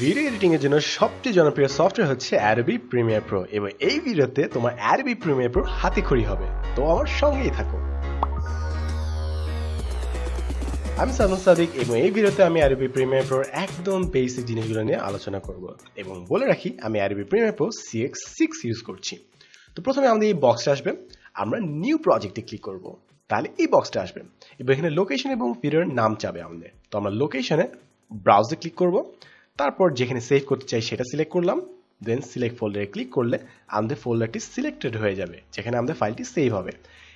Video editing এর জন্য সবচেয়ে জনপ্রিয় সফটওয়্যার হচ্ছে অ্যাডোবি প্রিমিয়ার প্রো এবং এই ভিডিওতে তোমার অ্যাডোবি প্রিমিয়ার প্রো হাতে খড়ি হবে। তো আমার সঙ্গেই থাকো। আমি সালমান সাদিক এবং এই ভিডিওতে আমি অ্যাডোবি প্রিমিয়ার প্রোর একদম বেসিক জিনিসগুলো নিয়ে আলোচনা করব এবং বলে রাখি, আমি Adobe Premiere Pro CX six use করছি। তো প্রথমে আমাদের এই বক্সটা আসবে। আমরা নিউ প্রজেক্টে ক্লিক করব। তাহলে এই বক্সটা আসবে। এবং এখানে লোকেশন এবং ভিডিওর নাম চাবে আমাদের। তো আমরা লোকেশনে ব্রাউজে ক্লিক করব। তারপর যেখানে সেভ করতে চাই সেটা সিলেক্ট করলাম দেন সিলেক্ট ফোল্ডারে ক্লিক করলে আমাদের ফোল্ডারটি সিলেক্টেড হয়ে যাবে, যেখানে আমাদের ফাইলটি সেভ হবে।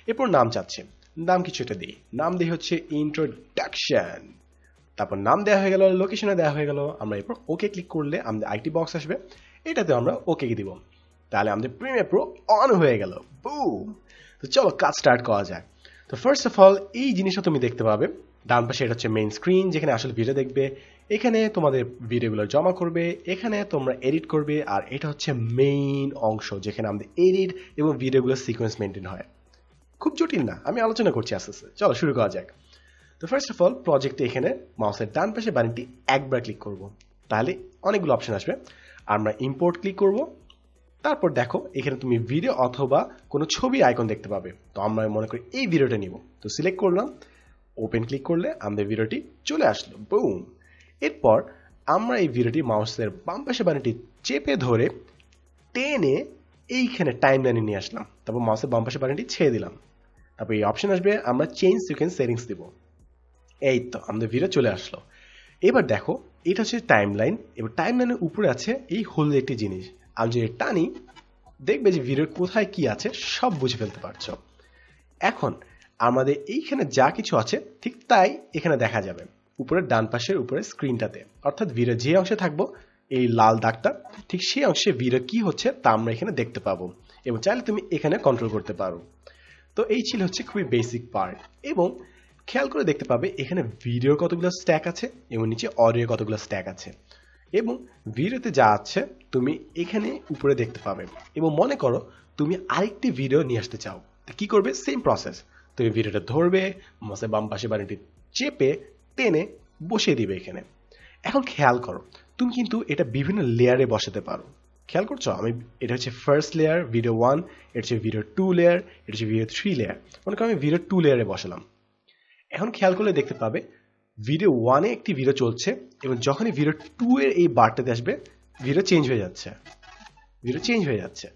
এরপর নাম চাচ্ছে, নাম কিছু একটা দিই, নাম দিই হচ্ছে ইন্ট্রোডাকশন তারপর নাম দেওয়া হয়ে গেল লোকেশনে দেওয়া হয়ে গেল, আমরা এরপর ওকে ক্লিক করলে আমাদের আইটি বক্স আসবে এটাতে আমরা ওকে দিব। তাহলে আমাদের প্রিমিয়ার প্রো অন হয়ে গেল বুম তো চলো কাজ স্টার্ট করা যাক। তো ফার্স্ট অফ অল এই জিনিসটা তুমি দেখতে পাবে ডান পাশে এটা হচ্ছে মেইন স্ক্রিন যেখানে আসলে ভিডিও দেখবে। এখানে তোমাদের ভিডিওগুলো জমা করবে, এখানে তোমরা এডিট করবে, আর এটা হচ্ছে মেইন অংশ, যেখানে আমাদের এডিট এবং ভিডিওগুলোর সিকোয়েন্স মেনটেন হয়। খুব জটিল না, আমি আলোচনা করছি আস্তে আস্তে। চলো, শুরু করা যাক। তো ফার্স্ট অফ অল প্রজেক্টে এখানে মাউসের ডান পাশে বানিটি একবার ক্লিক করব। তাহলে অনেকগুলো অপশন আসবে। আমরা ইম্পোর্ট ক্লিক করব। তারপর দেখো, এখানে তুমি ভিডিও অথবা কোনো ছবি আইকন দেখতে পাবে। তো আমরা মনে করি এই ভিডিওটা নিব। তো সিলেক্ট করলাম। ওপেন ক্লিক করলে আমাদের ভিডিওটি চলে আসলো বুম এরপর আমরা এই ভিডিওটি মাউসের বাম পাশে বানিটি চেপে ধরে টেনে এইখানে টাইম লাইনে নিয়ে আসলাম, তারপর মাউসের বাম পাশে বাটনটি ছেড়ে দিলাম, তারপর এই অপশন আসবে, আমরা চেঞ্জ সিকোয়েন্স সেটিংস দিব। এই তো, আমাদের ভিডিও চলে আসলো। এবার দেখো, এটা হচ্ছে টাইম লাইন এবার টাইম লাইনের উপরে আছে এই হলদে একটি জিনিস। আমি যদি টানি, দেখবে যে ভিডিওর কোথায় কি আছে, সব বুঝে ফেলতে পারছ। এখন আমাদের এইখানে যা কিছু আছে, ঠিক তাই এখানে দেখা যাবে। উপরে ডান পাশের উপরে স্ক্রিনটাতে অর্থাৎ ভিডিও যে অংশে থাকব, এই লাল দাগটা, ঠিক সেই অংশে ভিডিও কি হচ্ছে, তা আমরা এখানে দেখতে পাবো। এবং চাইলে তুমি এখানে কন্ট্রোল করতে পারো। তো এই ছিল হচ্ছে খুবই বেসিক পার্ট এবং খেয়াল করে দেখতে পাবে, এখানে ভিডিওর কতগুলো স্ট্যাক আছে, এবং নিচে অডিও কতগুলো স্ট্যাক আছে। এবং ভিডিওতে যা আছে, তুমি এখানে উপরে দেখতে পাবে। এবং মনে করো, তুমি আরেকটি ভিডিও নিয়ে আসতে চাও। কি করবে? সেম প্রসেস তুমি ভিডিওটা ধরবে, মাসে বাম পাশে বাড়িটি চেপে টেনে বসিয়ে দিবে এখানে। এখন খেয়াল করো, তুমি কিন্তু এটা বিভিন্ন লেয়ারে বসাতে পারো। খেয়াল করছ? আমি, এটা হচ্ছে ফার্স্ট লেয়ার ভিডিও ওয়ান এটা হচ্ছে ভিডিও টু লেয়ার এটা হচ্ছে ভিডিও থ্রি লেয়ার মনে করো আমি ভিডিও টু লেয়ারে বসালাম। এখন খেয়াল করলে দেখতে পাবে ভিডিও ওয়ানে একটি ভিডিও চলছে এবং যখনই ভিডিও টু এর এই বারটাতে আসবে ভিডিও চেঞ্জ হয়ে যাচ্ছে। ভিডিও চেঞ্জ হয়ে যাচ্ছে।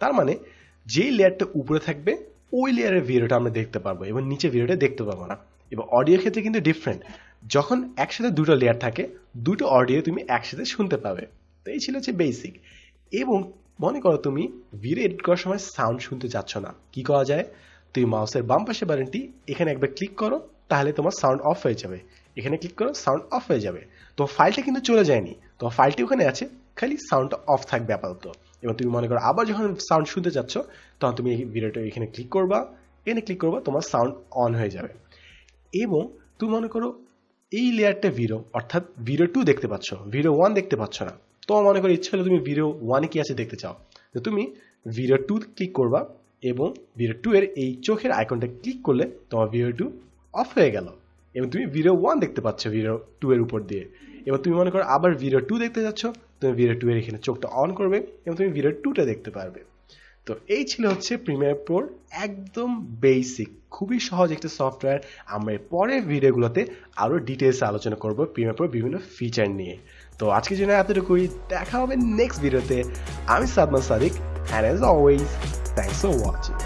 তার মানে যেই লেয়ারটা উপরে থাকবে ওই লেয়ারের ভিডিওটা আমরা দেখতে পারব, এবং নিচে ভিডিওটা দেখতে পাবো না। এবং অডিও ক্ষেত্রে কিন্তু ডিফারেন্ট যখন একসাথে দুটো লেয়ার থাকে, দুটো অডিও তুমি একসাথে শুনতে পাবে। তো এই ছিল হচ্ছে বেসিক এবং মনে করো তুমি ভিডিও এডিট করার সময় সাউন্ড শুনতে চাচ্ছ না। কি করা যায়? তুমি মাউসের বাম পাশে বাটনটি এখানে একবার ক্লিক করো, তাহলে তোমার সাউন্ড অফ হয়ে যাবে। এখানে ক্লিক করো সাউন্ড অফ হয়ে যাবে। তো ফাইলটা কিন্তু চলে যায়নি। তো ফাইলটি ওখানে আছে, খালি সাউন্ডটা অফ থাকবে আপাতত। এবং তুমি মনে করো, আবার যখন সাউন্ড শুনতে চাচ্ছ, তখন তুমি এই ভিডিওটা এখানে ক্লিক করবা, এখানে ক্লিক করবা, তোমার সাউন্ড অন হয়ে যাবে। এবং তুমি মনে করো, এই লেয়ারটা ভিডিও অর্থাৎ ভিডিও টু দেখতে পাচ্ছ ভিডিও ওয়ান দেখতে পাচ্ছ না। তোমার মনে করো, ইচ্ছে হলে তুমি ভিডিও ওয়ানে কি আছে দেখতে চাও। তো তুমি ভিডিও টু ক্লিক করবা এবং ভিডিও টু এর এই চোখের আইকনটা ক্লিক করলে তোমার ভিডিও টু অফ হয়ে গেল। এবং তুমি ভিডিও ওয়ান দেখতে পাচ্ছ ভিডিও টু এর উপর দিয়ে। এবার তুমি মনে করো, আবার ভিডিও টু দেখতে যাচ্ছ তুমি ভিডিও টু এর এখানে চোখটা অন করবে এবং তুমি ভিডিও টুটা দেখতে পারবে। তো এই ছিল হচ্ছে প্রিমিয়ার প্রোর একদম বেসিক খুবই সহজ একটা সফটওয়্যার আমরা পরের ভিডিওগুলোতে আরও ডিটেলসে আলোচনা করব প্রিমিয়ার প্রোর বিভিন্ন ফিচার নিয়ে। তো আজকের জন্য এতটুকুই, দেখা হবে নেক্সট ভিডিওতে আমি Sadman Sadiq and as always thanks for watching